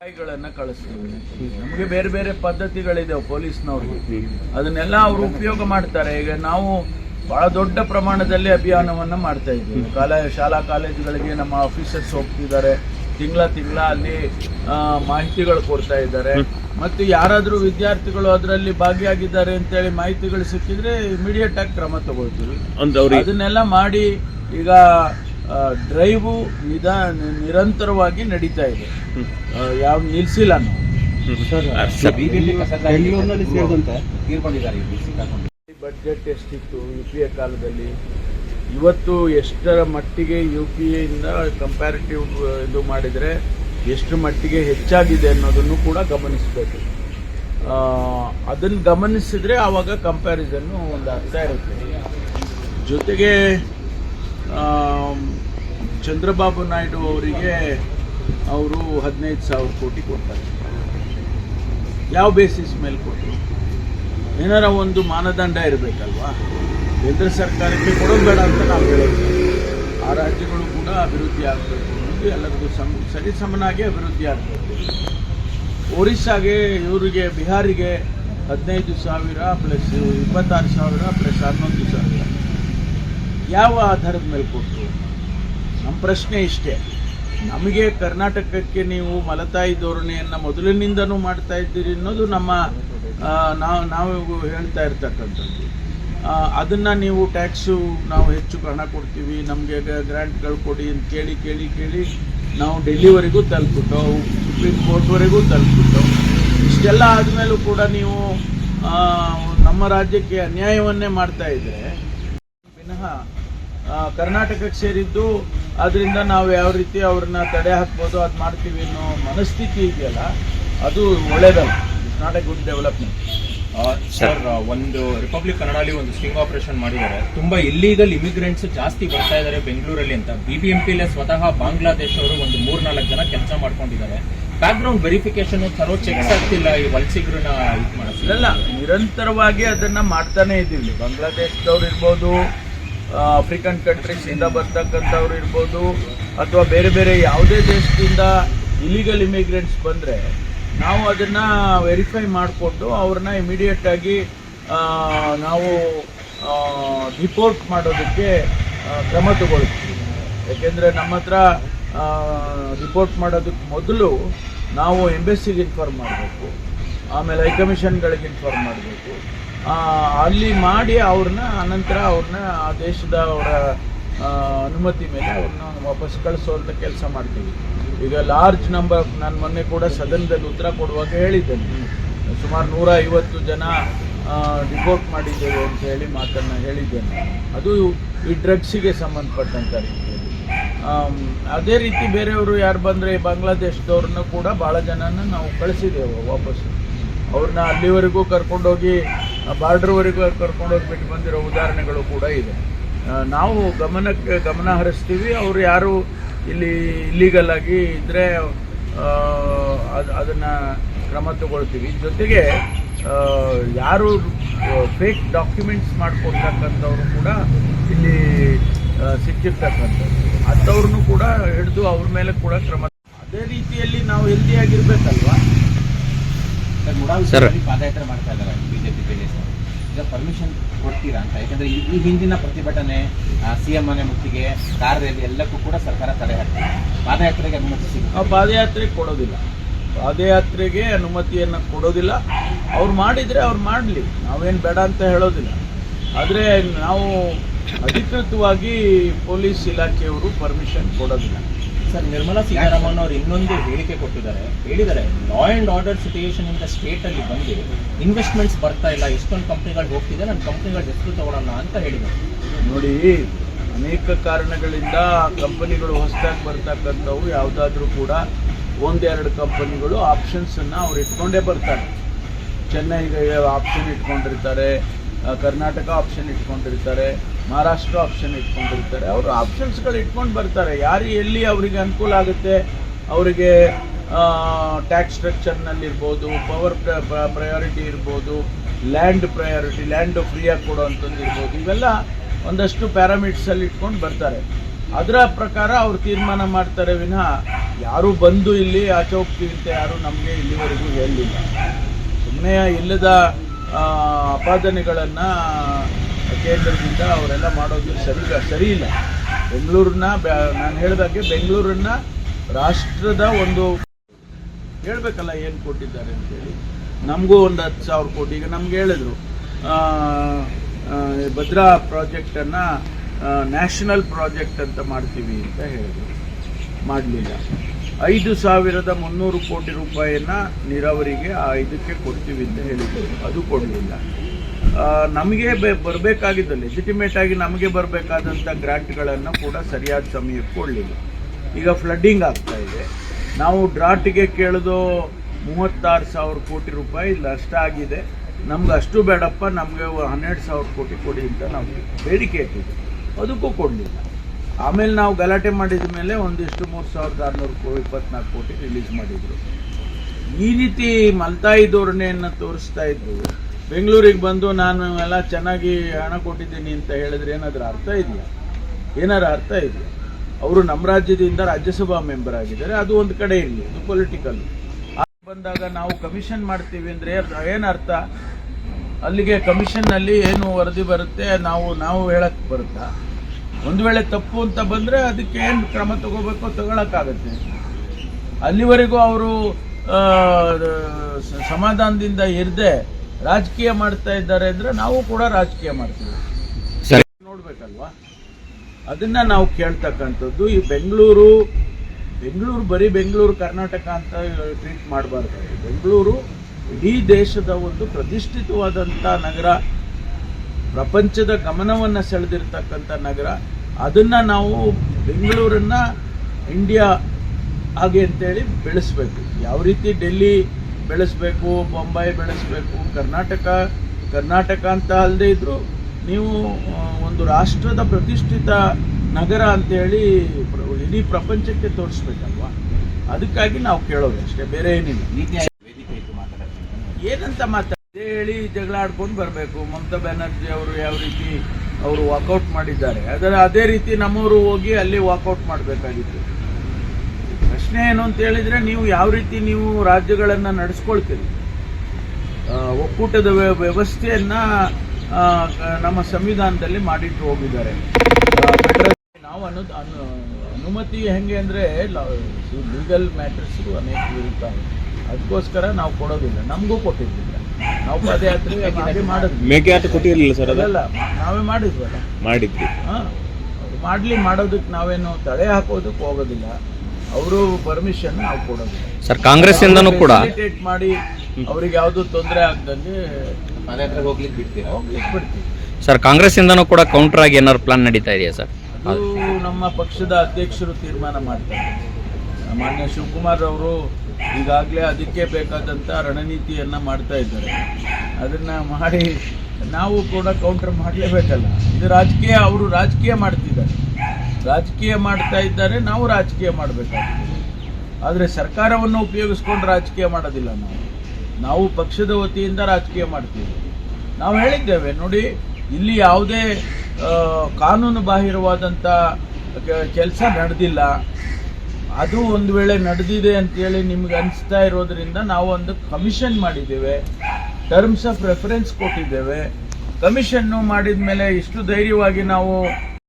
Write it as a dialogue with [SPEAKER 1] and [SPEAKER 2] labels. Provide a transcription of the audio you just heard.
[SPEAKER 1] ಗಳನ್ನ ಕಳಿಸ್ತೀವಿ. ನಮಗೆ ಬೇರೆ ಬೇರೆ ಪದ್ಧತಿಗಳಿದೆ ಪೊಲೀಸ್ನವರು ಅದನ್ನೆಲ್ಲ ಅವರು ಉಪಯೋಗ ಮಾಡ್ತಾರೆ. ಈಗ ನಾವು ಬಹಳ ದೊಡ್ಡ ಪ್ರಮಾಣದಲ್ಲಿ ಅಭಿಯಾನವನ್ನ ಮಾಡ್ತಾ ಇದ್ದೀವಿ. ಕಾಲ ಶಾಲಾ ಕಾಲೇಜುಗಳಿಗೆ ನಮ್ಮ ಆಫೀಸರ್ಸ್ ಹೋಗ್ತಿದ್ದಾರೆ. ತಿಂಗಳ ತಿಂಗಳ ಅಲ್ಲಿ ಮಾಹಿತಿಗಳು ಕೊಡ್ತಾ ಇದ್ದಾರೆ. ಮತ್ತು ಯಾರಾದರೂ ವಿದ್ಯಾರ್ಥಿಗಳು ಅದರಲ್ಲಿ ಭಾಗಿಯಾಗಿದ್ದಾರೆ ಅಂತೇಳಿ ಮಾಹಿತಿಗಳು ಸಿಕ್ಕಿದ್ರೆ ಇಮಿಡಿಯೇಟ್ ಆಗಿ ಕ್ರಮ ತಗೊಳ್ತೀವಿ. ಅದನ್ನೆಲ್ಲ ಮಾಡಿ ಈಗ ಡ್ರೈವು ನಿಧಾನ ನಿರಂತರವಾಗಿ ನಡೀತಾ ಇದೆ. ಯಾವ ನಿಲ್ಸಿಲ್ಲ ನಾವು.
[SPEAKER 2] ಬಜೆಟ್
[SPEAKER 1] ಬಡ್ಜೆಟ್ ಎಷ್ಟಿತ್ತು ಯು ಪಿ ಎ ಕಾಲದಲ್ಲಿ? ಇವತ್ತು ಎಷ್ಟರ ಮಟ್ಟಿಗೆ ಯು ಪಿ ಎಯಿಂದ ಕಂಪ್ಯಾರಿಟಿವ್ ಇದು ಮಾಡಿದರೆ ಎಷ್ಟು ಮಟ್ಟಿಗೆ ಹೆಚ್ಚಾಗಿದೆ ಅನ್ನೋದನ್ನು ಕೂಡ ಗಮನಿಸಬೇಕು. ಅದನ್ನು ಗಮನಿಸಿದ್ರೆ ಆವಾಗ ಕಂಪ್ಯಾರಿಸನ್ನು ಒಂದು ಅರ್ಥ ಇರುತ್ತೆ. ಜೊತೆಗೆ ಚಂದ್ರಬಾಬು ನಾಯ್ಡು ಅವರಿಗೆ ಅವರು ಹದಿನೈದು ಸಾವಿರ ಕೋಟಿ ಕೊಡ್ತಾರೆ. ಯಾವ ಬೇಸಿಸ್ ಮೇಲೆ ಕೊಟ್ಟರು ಏನಾರ ಒಂದು ಮಾನದಂಡ ಇರಬೇಕಲ್ವಾ? ಕೇಂದ್ರ ಸರ್ಕಾರಕ್ಕೆ ಕೊಡೋದು ಬೇಡ ಅಂತ ನಾವು ಹೇಳೋದು ಆ ರಾಜ್ಯಗಳು ಕೂಡ ಅಭಿವೃದ್ಧಿ ಆಗಬೇಕು ಅನ್ನೋದು ಎಲ್ಲರಿಗೂ ಸಮ, ಸರಿಸಮನಾಗಿ ಅಭಿವೃದ್ಧಿ ಆಗಬೇಕು. ಒರಿಸ್ಸಾಗೆ ಇವರಿಗೆ, ಬಿಹಾರಿಗೆ ಹದಿನೈದು ಸಾವಿರ ಪ್ಲಸ್ ಇಪ್ಪತ್ತಾರು ಸಾವಿರ ಪ್ಲಸ್ ಹನ್ನೊಂದು ಸಾವಿರ. ಯಾವ ಆಧಾರದ ಮೇಲೆ ಕೊಟ್ಟರು ನಮ್ಮ ಪ್ರಶ್ನೆ ಇಷ್ಟೇ. ನಮಗೆ ಕರ್ನಾಟಕಕ್ಕೆ ನೀವು ಮಲತಾಯಿ ಧೋರಣೆಯನ್ನು ಮೊದಲಿನಿಂದನೂ ಮಾಡ್ತಾ ಇದ್ದೀರಿ ಅನ್ನೋದು ನಮ್ಮ ನಾವು ನಾವು ಹೇಳ್ತಾ ಇರ್ತಕ್ಕಂಥದ್ದು. ಅದನ್ನು ನೀವು ಟ್ಯಾಕ್ಸು ನಾವು ಹೆಚ್ಚು ಹಣ ಕೊಡ್ತೀವಿ, ನಮಗೆ ಗ್ರ್ಯಾಂಟ್ಗಳು ಕೊಡಿ ಅಂತ ಕೇಳಿ ಕೇಳಿ ಕೇಳಿ ನಾವು ಡೆಲ್ಲಿವರೆಗೂ ತಲುಪಿಟ್ಟವು ಸುಪ್ರೀಂ ಕೋರ್ಟ್ವರೆಗೂ ತಲುಪಿಟ್ಟವು ಇಷ್ಟೆಲ್ಲ ಆದಮೇಲೂ ಕೂಡ ನೀವು ನಮ್ಮ ರಾಜ್ಯಕ್ಕೆ ಅನ್ಯಾಯವನ್ನೇ ಮಾಡ್ತಾ ಇದ್ದರೆ ವಿನಃ ಕರ್ನಾಟಕಕ್ಕೆ ಸೇರಿದ್ದು ಅದರಿಂದ ನಾವು ಯಾವ ರೀತಿ ಅವ್ರನ್ನ ತಡೆ ಹಾಕ್ಬೋದು ಅದು ಮಾಡ್ತೀವಿ ಅನ್ನೋ ಮನಸ್ಥಿತಿ ಇದೆಯಲ್ಲ ಅದು ಒಳ್ಳೇದಲ್ಲ. It's not a good development
[SPEAKER 3] sir. ಒಂದು ರಿಪಬ್ಲಿಕ್ ಕನ್ನಡಲ್ಲಿ ಒಂದು ಸ್ಟಿಂಗ್ ಆಪರೇಷನ್ ಮಾಡಿದ್ದಾರೆ. ತುಂಬಾ ಇಲ್ಲಿಗಲ್ ಇಮಿಗ್ರೆಂಟ್ಸ್ ಜಾಸ್ತಿ ಬರ್ತಾ ಇದ್ದಾರೆ ಬೆಂಗಳೂರಲ್ಲಿ ಅಂತ. ಬಿಬಿಎಂಪಿಲೇ ಸ್ವತಃ ಬಾಂಗ್ಲಾದೇಶ ಅವರು ಒಂದು ಮೂರ್ನಾಲ್ಕು ಜನ ಕೆಲಸ ಮಾಡ್ಕೊಂಡಿದ್ದಾರೆ. Background verification thorough checks ಆಗ್ತಿಲ್ಲ ಈ ವಲಸಿಗರನ್ನ ಇದು
[SPEAKER 1] ಮಾಡಿಲ್ಲ ನಿರಂತರವಾಗಿ ಅದನ್ನ ಮಾಡ್ತಾನೆ ಇದ್ದೀವಿ. ಬಾಂಗ್ಲಾದೇಶದವ್ರು ಇರ್ಬೋದು ಆಫ್ರಿಕನ್ ಕಂಟ್ರೀಸಿಂದ ಬರ್ತಕ್ಕಂಥವ್ರು ಇರ್ಬೋದು ಅಥವಾ ಬೇರೆ ಬೇರೆ ಯಾವುದೇ ದೇಶದಿಂದ ಇಲಿಗಲ್ ಇಮಿಗ್ರೆಂಟ್ಸ್ ಬಂದರೆ ನಾವು ಅದನ್ನ ವೆರಿಫೈ ಮಾಡಿಕೊಂಡು ಅವ್ರನ್ನ ಇಮಿಡಿಯೇಟ್ ಆಗಿ ಆ, ನಾವು ರಿಪೋರ್ಟ್ ಮಾಡೋದಕ್ಕೆ ಕ್ರಮ ತಗೊಳ್ತೀವಿ. ಯಾಕೆಂದರೆ ನಮ್ಮ ಹತ್ರ ರಿಪೋರ್ಟ್ ಮಾಡೋದಕ್ಕೆ ಮೊದಲು ನಾವು ಎಂಬೆಸ್ಸಿಗೆ ಇನ್ಫಾರ್ಮ್ ಮಾಡಬೇಕು. ಆಮೇಲೆ ಹೈಕಮಿಷನ್ಗಳಿಗೆ ಇನ್ಫಾರ್ಮ್ ಮಾಡಬೇಕು. ಅಲ್ಲಿ ಮಾಡಿ ಅವ್ರನ್ನ, ಅನಂತರ ಅವ್ರನ್ನ ಆ ದೇಶದ ಅವರ ಅನುಮತಿ ಮೇಲೆ ಅವ್ರನ್ನ ವಾಪಸ್ ಕಳಿಸುವಂಥ ಕೆಲಸ ಮಾಡ್ತೀವಿ. ಈಗ ಲಾರ್ಜ್ ನಂಬರ್ ನಾನು ಮೊನ್ನೆ ಕೂಡ ಸದನದಲ್ಲಿ ಉತ್ತರ ಕೊಡುವಾಗ ಹೇಳಿದ್ದೇನೆ. ಸುಮಾರು ನೂರ ಐವತ್ತು ಜನ ಡಿಪೋರ್ಟ್ ಮಾಡಿದ್ದೇವೆ ಅಂತ ಹೇಳಿ ಮಾತನ್ನು ಹೇಳಿದ್ದೇನೆ. ಅದು ಈ ಡ್ರಗ್ಸಿಗೆ ಸಂಬಂಧಪಟ್ಟಂಥ ರೀತಿಯಲ್ಲಿ. ಅದೇ ರೀತಿ ಬೇರೆಯವರು ಯಾರು ಬಂದರೆ ಬಾಂಗ್ಲಾದೇಶದವ್ರನ್ನ ಕೂಡ ಭಾಳ ಜನನ ನಾವು ಕಳಿಸಿದ್ದೇವೆ ವಾಪಸ್. ಅವ್ರನ್ನ ಅಲ್ಲಿವರೆಗೂ ಕರ್ಕೊಂಡೋಗಿ ಬಾರ್ಡ್ರ್ವರೆಗೂ ಕರ್ಕೊಂಡೋಗಿ ಬಿಟ್ಟು ಬಂದಿರೋ ಉದಾಹರಣೆಗಳು ಕೂಡ ಇದೆ. ನಾವು ಗಮನಕ್ಕೆ ಗಮನ ಹರಿಸ್ತೀವಿ. ಅವರು ಯಾರು ಇಲ್ಲಿ ಇಲ್ಲಿಗಲ್ ಆಗಿ ಇದ್ದರೆ ಅದನ್ನು ಕ್ರಮ ತಗೊಳ್ತೀವಿ. ಜೊತೆಗೆ ಯಾರು ಫೇಕ್ ಡಾಕ್ಯುಮೆಂಟ್ಸ್ ಮಾಡಿಕೊಡ್ತಕ್ಕಂಥವ್ರು ಕೂಡ ಇಲ್ಲಿ ಸಿಕ್ಕಿರ್ತಕ್ಕಂಥ ಅಂಥವ್ರನ್ನೂ ಕೂಡ ಹಿಡಿದು ಅವ್ರ ಮೇಲೆ ಕೂಡ ಕ್ರಮ ಅದೇ ರೀತಿಯಲ್ಲಿ ನಾವು ಹೆಲ್ದಿಯಾಗಿರ್ಬೇಕಲ್ವಾ
[SPEAKER 2] ಸರ್ ಪಾದಯಾತ್ರೆ ಮಾಡ್ತಾ ಇದ್ದಾರೆ ಬಿಜೆಪಿ ಜೆಡಿಎಸ್ ಈಗ ಪರ್ಮಿಷನ್ ಕೊಡ್ತೀರಾ ಅಂತ? ಯಾಕಂದ್ರೆ ಈ ಹಿಂದಿನ ಪ್ರತಿಭಟನೆ ಸಿಎಂ ಮನೆ ಮುತ್ತಿಗೆ ಕಾರ್ ರ್ಯಾಲಿ ಎಲ್ಲಕ್ಕೂ ಕೂಡ ಸರ್ಕಾರ ತಡೆ ಹಾಕ್ತಿದೆ. ಪಾದಯಾತ್ರೆಗೆ ಅನುಮತಿ ಸಿಗುತ್ತೆ?
[SPEAKER 1] ಆ ಪಾದಯಾತ್ರೆ ಕೊಡೋದಿಲ್ಲ. ಪಾದಯಾತ್ರೆಗೆ ಅನುಮತಿಯನ್ನ ಕೊಡೋದಿಲ್ಲ. ಅವ್ರು ಮಾಡಿದ್ರೆ ಅವ್ರು ಮಾಡಲಿ. ನಾವೇನು ಬೇಡ ಅಂತ ಹೇಳೋದಿಲ್ಲ. ಆದರೆ ನಾವು ಅಧಿಕೃತವಾಗಿ ಪೊಲೀಸ್ ಇಲಾಖೆಯವರು ಪರ್ಮಿಷನ್ ಕೊಡೋದಿಲ್ಲ.
[SPEAKER 3] ಸರ್, ನಿರ್ಮಲಾ ಸೀತಾರಾಮನ್ ಅವರು ಇನ್ನೊಂದು ಹೇಳಿಕೆ ಕೊಟ್ಟಿದ್ದಾರೆ. ಹೇಳಿದ್ದಾರೆ ಲಾ ಅಂಡ್ ಆರ್ಡರ್ ಸಿಚುಯೇಷನ್ ಇಂದ ಸ್ಟೇಟ್ ಅಲ್ಲಿ ಬಂದು ಇನ್ವೆಸ್ಟ್ಮೆಂಟ್ಸ್ ಬರ್ತಾ ಇಲ್ಲ, ಎಷ್ಟೊಂದು ಕಂಪ್ನಿಗಳು ಹೋಗ್ತಿದೆ ನನ್ನ ಕಂಪ್ನಿಗಳ ಹೆಸರು ತಗೊಳ್ಳೋಣ ಅಂತ ಹೇಳಿದರು
[SPEAKER 1] ನೋಡಿ, ಅನೇಕ ಕಾರಣಗಳಿಂದ ಕಂಪನಿಗಳು ಹೊಸದಾಗಿ ಬರ್ತಕ್ಕಂಥವು, ಯಾವುದಾದ್ರೂ ಕೂಡ ಒಂದೆರಡು ಕಂಪನಿಗಳು ಆಪ್ಷನ್ಸನ್ನು ಅವ್ರು ಇಟ್ಕೊಂಡೇ ಬರ್ತಾರೆ. ಚೆನ್ನೈಗೆ ಆಪ್ಷನ್ ಇಟ್ಕೊಂಡಿರ್ತಾರೆ ಕರ್ನಾಟಕ ಆಪ್ಷನ್ ಇಟ್ಕೊಂಡಿರ್ತಾರೆ, ಮಹಾರಾಷ್ಟ್ರ ಆಪ್ಷನ್ ಇಟ್ಕೊಂಡಿರ್ತಾರೆ. ಅವರು ಆಪ್ಷನ್ಸ್ಗಳು ಇಟ್ಕೊಂಡು ಬರ್ತಾರೆ. ಯಾರು ಎಲ್ಲಿ ಅವರಿಗೆ ಅನುಕೂಲ ಆಗುತ್ತೆ? ಅವರಿಗೆ ಟ್ಯಾಕ್ಸ್ ಸ್ಟ್ರಕ್ಚರ್ನಲ್ಲಿರ್ಬೋದು ಪವರ್ ಪ್ರಯಾರಿಟಿ ಇರ್ಬೋದು ಲ್ಯಾಂಡ್ ಪ್ರಯಾರಿಟಿ ಲ್ಯಾಂಡ್ ಫ್ರೀಯಾಗಿ ಕೊಡೋವಂಥದ್ದು ಇರ್ಬೋದು. ಇವೆಲ್ಲ ಒಂದಷ್ಟು ಪ್ಯಾರಾಮೀಟ್ಸಲ್ಲಿ ಇಟ್ಕೊಂಡು ಬರ್ತಾರೆ. ಅದರ ಪ್ರಕಾರ ಅವ್ರು ತೀರ್ಮಾನ ಮಾಡ್ತಾರೆ ವಿನಃ ಯಾರು ಬಂದು ಇಲ್ಲಿ ಆಚೆ ಹೋಗ್ತೀವಿ ಅಂತ ಯಾರು ನಮಗೆ ಇಲ್ಲಿವರೆಗೂ ಹೇಳಲಿಲ್ಲ ಸುಮ್ಮನೆ ಇಲ್ಲದ ಆ, ಅಪಾದನೆಗಳನ್ನು ಕೇಂದ್ರದಿಂದ ಅವರೆಲ್ಲ ಮಾಡೋದು ಸರಿ ಸರಿ ಇಲ್ಲ. ಬೆಂಗಳೂರನ್ನ ನಾನು ಹೇಳಿದಾಗೆ ಬೆಂಗಳೂರನ್ನ ರಾಷ್ಟ್ರದ ಒಂದು ಹೇಳಬೇಕಲ್ಲ ಏನು ಕೊಟ್ಟಿದ್ದಾರೆ ಅಂತೇಳಿ. ನಮಗೂ ಒಂದು ಹತ್ತು ಸಾವಿರ ಕೋಟಿ. ಈಗ ನಮ್ಗೆ ಹೇಳಿದ್ರು ಭದ್ರಾ ಪ್ರಾಜೆಕ್ಟನ್ನು ನ್ಯಾಷನಲ್ ಪ್ರಾಜೆಕ್ಟ್ ಅಂತ ಮಾಡ್ತೀವಿ ಅಂತ ಹೇಳಿದರು. ಮಾಡಲಿಲ್ಲ. ಐದು ಸಾವಿರದ ಮುನ್ನೂರು ಕೋಟಿ ರೂಪಾಯಿಯನ್ನು ನೀರಾವರಿಗೆ ಆ ಇದಕ್ಕೆ ಕೊಡ್ತೀವಿ ಅಂತ ಹೇಳಿದ್ರು. ಅದು ಕೊಡಲಿಲ್ಲ. ನಮಗೆ ಬರಬೇಕಾಗಿದ್ದು ಲೆಜಿಟಿಮೇಟ್ ಆಗಿ ನಮಗೆ ಬರಬೇಕಾದಂಥ ಗ್ರಾಂಟ್ಗಳನ್ನು ಕೂಡ ಸರಿಯಾದ ಸಮಯಕ್ಕೆ ಕೊಡಲಿಲ್ಲ. ಈಗ ಫ್ಲಡ್ಡಿಂಗ್ ಆಗ್ತಾ ಇದೆ. ನಾವು ಡ್ರಾಟಿಗೆ ಕೇಳಿದು ಮೂವತ್ತಾರು ಸಾವಿರ ಕೋಟಿ ರೂಪಾಯಿ ನಷ್ಟ ಆಗಿದೆ. ನಮ್ಗೆ ಅಷ್ಟು ಬೇಡಪ್ಪ, ನಮಗೆ ಹನ್ನೆರಡು ಸಾವಿರ ಕೋಟಿ ಕೊಡಿ ಅಂತ ನಾವು ಬೇಡಿಕೆ ಇಟ್ಟಿದ್ದೆ ಅದಕ್ಕೂ ಕೊಡಲಿಲ್ಲ. ಆಮೇಲೆ ನಾವು ಗಲಾಟೆ ಮಾಡಿದ ಮೇಲೆ ಒಂದಿಷ್ಟು ಮೂರು ಸಾವಿರದ ಆರುನೂರು ಕೋ ಇಪ್ಪತ್ನಾಲ್ಕು ಕೋಟಿ ರಿಲೀಸ್ ಮಾಡಿದರು. ಈ ರೀತಿ ಮಲ್ತಾಯಿ ಧೋರಣೆಯನ್ನು ತೋರಿಸ್ತಾ ಇದ್ದು ಬೆಂಗಳೂರಿಗೆ ಬಂದು ನಾನು ಎಲ್ಲ ಚೆನ್ನಾಗಿ ಹಣ ಕೊಟ್ಟಿದ್ದೀನಿ ಅಂತ ಹೇಳಿದ್ರೆ ಏನಾದರೂ ಅರ್ಥ ಇದೆಯಾ? ಏನಾರು ಅರ್ಥ ಇದೆಯಾ? ಅವರು ನಮ್ಮ ರಾಜ್ಯದಿಂದ ರಾಜ್ಯಸಭಾ ಮೆಂಬರ್ ಆಗಿದ್ದಾರೆ, ಅದು ಒಂದು ಕಡೆ ಇರಲಿ, ಅದು ಪೊಲಿಟಿಕಲ್ ಬಂದಾಗ ನಾವು ಕಮಿಷನ್ ಮಾಡ್ತೀವಿ ಅಂದರೆ ಏನು ಅರ್ಥ? ಅಲ್ಲಿಗೆ ಕಮಿಷನ್ನಲ್ಲಿ ಏನು ವರದಿ ಬರುತ್ತೆ? ನಾವು ನಾವು ಹೇಳಕ್ಕೆ ಬರುತ್ತಾ? ಒಂದು ವೇಳೆ ತಪ್ಪು ಅಂತ ಬಂದರೆ ಅದಕ್ಕೆ ಏನು ಕ್ರಮ ತಗೋಬೇಕೋ ತಗೊಳಕ್ಕಾಗತ್ತೆ. ಅಲ್ಲಿವರೆಗೂ ಅವರು ಸಮಾಧಾನದಿಂದ ಇರದೆ ರಾಜಕೀಯ ಮಾಡ್ತಾ ಇದ್ದಾರೆ ಅಂದರೆ ನಾವು ಕೂಡ ರಾಜಕೀಯ ಮಾಡ್ತೀವಿ.
[SPEAKER 4] ಸರಿ.
[SPEAKER 1] ನೋಡ್ಬೇಕಲ್ವಾ? ಅದನ್ನ ನಾವು ಕೇಳ್ತಕ್ಕಂಥದ್ದು ಈ ಬೆಂಗಳೂರು ಬೆಂಗಳೂರು ಬರೀ ಬೆಂಗಳೂರು ಕರ್ನಾಟಕ ಅಂತ ಟ್ರೀಟ್ ಮಾಡಬಾರ್ದು. ಬೆಂಗಳೂರು ಇಡೀ ದೇಶದ ಒಂದು ಪ್ರತಿಷ್ಠಿತವಾದಂಥ ನಗರ. ಪ್ರಪಂಚದ ಗಮನವನ್ನು ಸೆಳೆದಿರ್ತಕ್ಕಂಥ ನಗರ. ಅದನ್ನು ನಾವು ಬೆಂಗಳೂರನ್ನ ಇಂಡಿಯಾ ಹಾಗೆ ಅಂತೇಳಿ ಬೆಳೆಸ್ಬೇಕು. ಯಾವ ರೀತಿ ಡೆಲ್ಲಿ ಬೆಳೆಸಬೇಕು ಬೊಂಬೈ ಬೆಳೆಸ್ಬೇಕು ಕರ್ನಾಟಕ ಕರ್ನಾಟಕ ಅಂತ ಅಲ್ಲದೆ ಇದ್ದರೂ ನೀವು ಒಂದು ರಾಷ್ಟ್ರದ ಪ್ರತಿಷ್ಠಿತ ನಗರ ಅಂತೇಳಿ ಇಡೀ ಪ್ರಪಂಚಕ್ಕೆ ತೋರಿಸ್ಬೇಕಲ್ವಾ? ಅದಕ್ಕಾಗಿ ನಾವು ಕೇಳೋದು ಅಷ್ಟೇ ಬೇರೆ ಏನಿಲ್ಲ. ಏನಂತ ಮಾತಾಡಿ? ಹೇಳಿ ಜಗಳ ಆಡ್ಕೊಂಡು ಬರಬೇಕು. ಮಮತಾ ಬ್ಯಾನರ್ಜಿ ಅವರು ಯಾವ ರೀತಿ ಅವರು ವಾಕೌಟ್ ಮಾಡಿದ್ದಾರೆ. ಅದರ ಅದೇ ರೀತಿ ನಮ್ಮವರು ಹೋಗಿ ಅಲ್ಲಿ ವಾಕೌಟ್ ಮಾಡಬೇಕಾಗಿತ್ತು. ಪ್ರಶ್ನೆ ಏನು ಅಂತ ಹೇಳಿದ್ರೆ ನೀವು ಯಾವ ರೀತಿ ನೀವು ರಾಜ್ಯಗಳನ್ನು ನಡೆಸ್ಕೊಳ್ತೀರಿ? ಒಕ್ಕೂಟದ ವ್ಯ- ವ್ಯವಸ್ಥೆಯನ್ನ ನಮ್ಮ ಸಂವಿಧಾನದಲ್ಲಿ ಮಾಡಿಟ್ಟು ಹೋಗಿದ್ದಾರೆ. ನಾವು ಅನು, ಅನು- ಅನುಮತಿ ಹೆಂಗೆ ಅಂದರೆ ಲೀಗಲ್ ಮ್ಯಾಟರ್ಸ್ ಅನೇಕ ಇರುತ್ತವೆ ಅದಕ್ಕೋಸ್ಕರ ನಾವು ಕೊಡೋದಿಲ್ಲ. ನಮಗೂ ಕೊಟ್ಟಿದ್ದಿಲ್ಲ ನಾವು ಪದಯಾತ್ರೆ ಹಾಗೆ ಮಾಡಿದ್ವಿ.
[SPEAKER 4] ಯಾತ್ರೆ ಕೊಟ್ಟಿರಲಿಲ್ಲ ಸರ್ ಅದು?
[SPEAKER 1] ಅದಲ್ಲ ನಾವೇ ಮಾಡಿದ್ವಲ್ಲ
[SPEAKER 4] ಮಾಡಿದ್ವಿ.
[SPEAKER 1] ಹಾಂ ಮಾಡಲಿ ಮಾಡೋದಕ್ಕೆ ನಾವೇನು ತಡೆ ಹಾಕೋದಕ್ಕೆ ಹೋಗೋದಿಲ್ಲ. ಅವರು ಪರ್ಮಿಷನ್ ನಾವು ಕೊಡೋದಿಲ್ಲ.
[SPEAKER 4] ಸರ್ ಕಾಂಗ್ರೆಸ್ ಇಂದನೂ ಕೂಡ
[SPEAKER 1] Facilitate ಮಾಡಿ ಅವ್ರಿಗೆ ಯಾವುದು ತೊಂದರೆ ಆಗ್ದಂಗೆ
[SPEAKER 2] ಪಾದಯಾತ್ರೆಗೆ ಹೋಗ್ಲಿಕ್ಕೆ ಬಿಡ್ತೀರಾ?
[SPEAKER 1] ಹೋಗ್ಲಿಕ್ಕೆ ಬಿಡ್ತೀವಿ.
[SPEAKER 4] ಸರ್ ಕಾಂಗ್ರೆಸ್ ಇಂದನೂ ಕೂಡ ಕೌಂಟರ್ ಆಗಿ ಏನಾದ್ರು ಪ್ಲಾನ್ ನಡೀತಾ ಇದೆಯಾ ಸರ್?
[SPEAKER 1] ಅದು ನಮ್ಮ ಪಕ್ಷದ ಅಧ್ಯಕ್ಷರು ತೀರ್ಮಾನ ಮಾಡ್ತಾರೆ. ಮಾನ್ಯ ಶಿವಕುಮಾರ್ ಅವರು ಈಗಾಗಲೇ ಅದಕ್ಕೆ ಬೇಕಾದಂಥ ರಣನೀತಿಯನ್ನು ಮಾಡ್ತಾ ಇದ್ದಾರೆ. ಅದನ್ನು ಮಾಡಿ ನಾವು ಕೂಡ ಕೌಂಟರ್ ಮಾಡಲೇಬೇಕಲ್ಲ. ಇದು ರಾಜಕೀಯ, ಅವರು ರಾಜಕೀಯ ಮಾಡ್ತಿದ್ದಾರೆ. ರಾಜಕೀಯ ಮಾಡ್ತಾ ಇದ್ದಾರೆ, ನಾವು ರಾಜಕೀಯ ಮಾಡಬೇಕಾಗ್ತದೆ. ಆದರೆ ಸರ್ಕಾರವನ್ನು ಉಪಯೋಗಿಸ್ಕೊಂಡು ರಾಜಕೀಯ ಮಾಡೋದಿಲ್ಲ ನಾವು. ನಾವು ಪಕ್ಷದ ವತಿಯಿಂದ ರಾಜಕೀಯ ಮಾಡ್ತೀವಿ. ನಾವು ಹೇಳಿದ್ದೇವೆ, ನೋಡಿ, ಇಲ್ಲಿ ಯಾವುದೇ ಕಾನೂನು ಬಾಹಿರವಾದಂಥ ಕೆಲಸ ನಡೆದಿಲ್ಲ. ಅದು ಒಂದು ವೇಳೆ ನಡೆದಿದೆ ಅಂತೇಳಿ ನಿಮ್ಗೆ ಅನಿಸ್ತಾ ಇರೋದ್ರಿಂದ ನಾವು ಒಂದು ಕಮಿಷನ್ ಮಾಡಿದ್ದೇವೆ. ಟರ್ಮ್ಸ್ ಆಫ್ ರೆಫರೆನ್ಸ್ ಕೊಟ್ಟಿದ್ದೇವೆ. ಕಮಿಷನ್ನು ಮಾಡಿದ ಮೇಲೆ ಇಷ್ಟು ಧೈರ್ಯವಾಗಿ ನಾವು